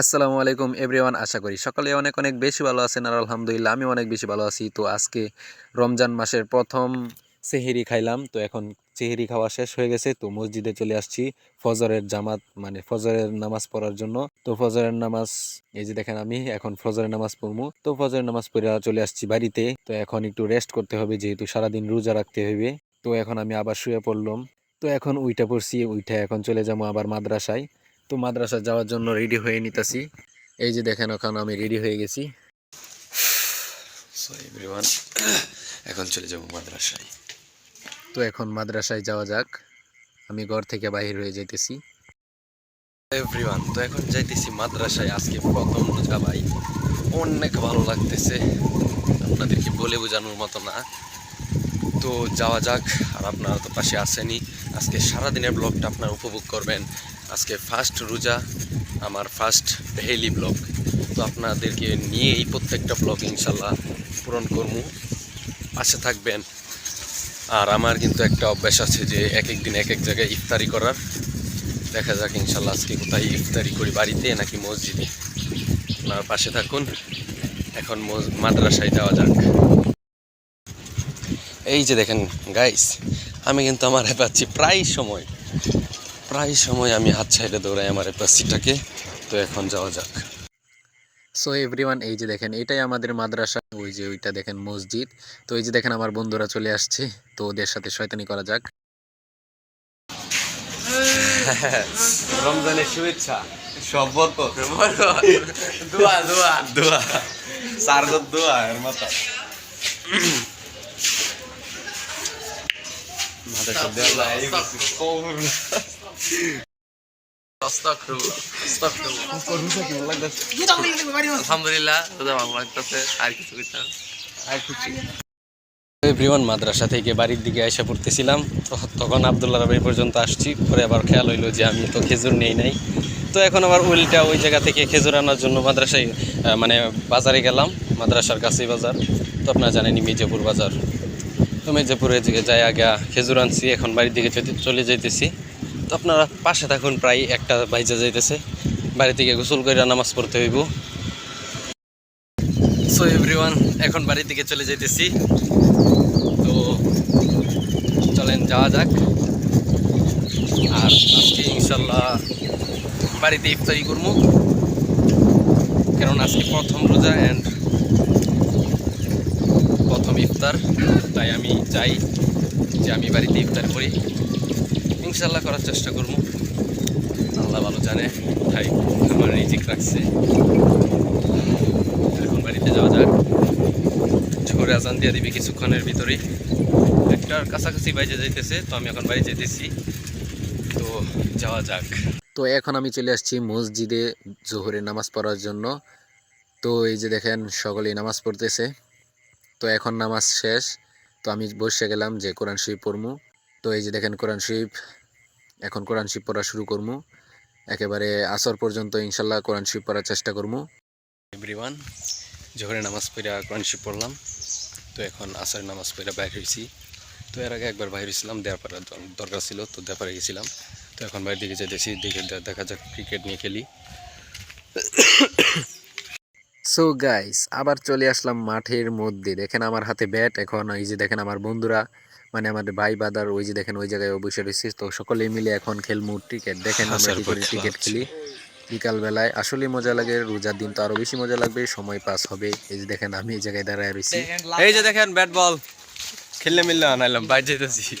আসসালামু আলাইকুম এভরিওয়ান, আশা করি সকালে অনেক অনেক বেশি ভালো আছেন আর আলহামদুলিল্লাহ আমি অনেক বেশি ভালো আছি। তো আজকে রমজান মাসের প্রথম সেহেরি খাইলাম, তো এখন সেহেরি খাওয়া শেষ হয়ে গেছে, তো মসজিদে চলে আসছি ফজরের জামাত মানে ফজরের নামাজ পড়ার জন্য। তো ফজরের নামাজ, এই যে দেখেন আমি এখন ফজরের নামাজ পড়ব। তো ফজরের নামাজ পড়ে চলে আসছি বাড়িতে, তো এখন একটু রেস্ট করতে হবে, যেহেতু সারাদিন রোজা রাখতে হবে। তো এখন আমি আবার শুয়ে পড়লাম। তো এখন উইটা পড়ছি, উইটা এখন চলে যাব আবার মাদ্রাসায়। তো মাদ্রাসা যাওয়ার জন্য রেডি হয়ে নিতেছি। এই যে দেখেন ওখানে আমি রেডি হয়ে গেছি। এখন চলে যাব মাদ্রাসায়। তো এখন মাদ্রাসায় যাওয়া যাক। আমি ঘর থেকে বাইরে হয়ে যাইতেছি। এভরিওয়ান তো এখন যাইতেছি মাদ্রাসায়। আজকে প্রথম রোজা ভাই। অনেক ভালো লাগতেছে। আপনাদেরকে বলে বোঝানোর মতো না। তো যাওয়া যাক, আর আপনারা তো পাশে আসেনি আজকে সারাদিনের ব্লগটা আপনারা উপভোগ করবেন। আজকে ফার্স্ট রোজা, আমার ফার্স্ট ভেলি ব্লগ তো আপনাদেরকে নিয়ে এই প্রত্যেকটা ব্লগ ইনশাল্লাহ পূরণ করব পাশে থাকবেন। আর আমার কিন্তু একটা অভ্যাস আছে যে এক এক দিন এক এক জায়গায় ইফতারি করার। দেখা যাক ইনশাল্লাহ আজকে কোথায় ইফতারি করি, বাড়িতে নাকি মসজিদে। আপনারা পাশে থাকুন। এখন মাদ্রাসায় যাওয়া যাক। এই যে দেখেন গাইস আমি কিন্তু আমার পাচ্ছি প্রায় সময় প্রায় সময় আমি হাত ছাইড়ে দৌড়াই আমার পাচ্ছিটাকে। তো এখন যাওয়া যাক। সো এভরিওয়ান এই যে দেখেন এটাই আমাদের মাদ্রাসা ওই যে ওইটা দেখেন মসজিদ। তো এই যে দেখেন আমার বন্ধুরা চলে আসছে তো ওদের সাথে শয়তানি করা যাক। রমজানের শুভেচ্ছা। সব বরকত। দোয়া দোয়া। দোয়া। দোয়া এর মাথা মাথা সব দেওয়া আস্তাগফিরুল্লাহ, আস্তাগফিরুল্লাহ। এভরিওয়ান মাদ্রাসা থেকে বাড়ির দিকে এসে পড়তেছিলাম। তখন আবদুল্লাহ বাড়ি পর্যন্ত আসছি। পরে আবার খেয়াল হইল যে আমি তো খেজুর নেই নাই। তো এখন আবার উল্টা ওই জায়গা থেকে খেজুর আনার জন্য মাদ্রাসায় মানে বাজারে গেলাম। মাদ্রাসার কাছেই বাজার। তো আপনারা জানেনই মির্জাপুর বাজার। তো মির্জাপুরে যে যাই, আগে খেজুর আনছি, এখন বাড়ির দিকে চলে যাইতেছি। তো আপনারা পাশে থাকুন, প্রায় একটা বাইজা যাইতেছে। বাড়ি থেকে গোসল করে নামাজ পড়তে হইব। সো এভরিওয়ান এখন বাড়ির দিকে চলে যাইতেছি। তো, চলেন, যাওয়া যাক। আর আজকে ইনশাল্লাহ বাড়িতে ইফতারি করব। কারণ আজকে প্রথম রোজা অ্যান্ড প্রথম ইফতার, তাই আমি চাই যে আমি বাড়িতে ইফতার করি। ইনশাল্লাহ করার চেষ্টা করব। আল্লাহ ভালো জানে তাই আমার রিজিক রাখছে। এখন বাড়িতে যাওয়া যাক। ঝোরে আজান দিয়ে দিবি কিছুক্ষণের ভিতরেই। একটার কাছাকাছি বাইরে যাইতেছে, তো আমি এখন বাড়ি যেতেছি তো যাওয়া যাক। তো এখন আমি চলে আসছি মসজিদে জোহরে নামাজ পড়ার জন্য। তো এই যে দেখেন, সকলেই নামাজ পড়তেছে। তো এখন নামাজ শেষ। তো আমি বসে গেলাম যে কোরআন শরীফ পড়মু। তো এই যে দেখেন কোরআন শরীফ, এখন কোরআন শরীফ পড়া শুরু করমু। একেবারে আসর পর্যন্ত ইনশাল্লাহ কোরআন শরীফ পড়ার চেষ্টা করমু। এভরিওয়ান জোহরে নামাজ পড়ে কোরআন শরীফ পড়লাম, তো এখন আসরের নামাজ পড়ে বাইর হয়েছি। তো এর আগে একবার বাইরে ছিলাম দেয়াপাড়ার দ- দরকার ছিল, তো দেয়াপাড়ে গেছিলাম। তো এখন বাইরের দিকে যেতেছি, দেখে দেখা যাক ক্রিকেট নিয়ে খেলি। সো গাইস আবার চলে আসলাম মাঠের মধ্যে। দেখেন আমার হাতে ব্যাট এখন এই যে দেখেন আমার বন্ধুরা মানে আমাদের ভাই বাদার ওই যে দেখেন ওই জায়গায় বসে রয়েছে। তো সকলেই মিলে এখন খেলমু ক্রিকেট দেখেন আমরা কি করে ক্রিকেট খেলি। বিকাল বেলায় আসলে মজা লাগে রোজার দিন তো আরও বেশি মজা লাগবে সময় পাস হবে। এই যে দেখেন আমি এই জায়গায় দাঁড়ায় রয়েছি। এই যে দেখেন ব্যাট বল খেললে মিললে আনাইলাম বাইরে যেতেছি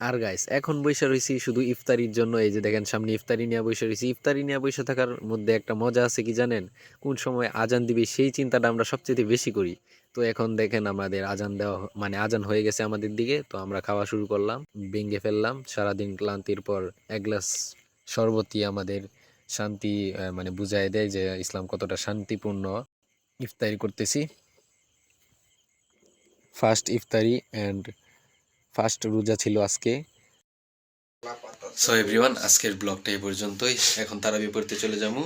আর গাইস এখন বসে রয়েছি শুধু ইফতারির জন্য। এই যে দেখেন, সামনে ইফতারি নিয়ে বসে রয়েছি ইফতারি নিয়ে বসে থাকার মধ্যে একটা মজা আছে কি জানেন? কোন সময় আজান দিবে সেই চিন্তাটা আমরা সবচেয়ে বেশি করি। তো এখন দেখেন আমাদের আজান দেওয়া মানে আজান হয়ে গেছে আমাদের দিকে। তো আমরা খাওয়া শুরু করলাম, ভেঙে ফেললাম। সারাদিন ক্লান্তির পর এক গ্লাস শরবতই আমাদের শান্তি মানে বুঝাই দেয় যে ইসলাম কতটা শান্তিপূর্ণ। ইফতারি করতেছি। ফার্স্ট ইফতারি অ্যান্ড ফার্স্ট রোজা ছিল আজকে। সো এভরিওয়ান আজকের ব্লগটা এই পর্যন্তই। এখন তারা বিপরীতে চলে যাব।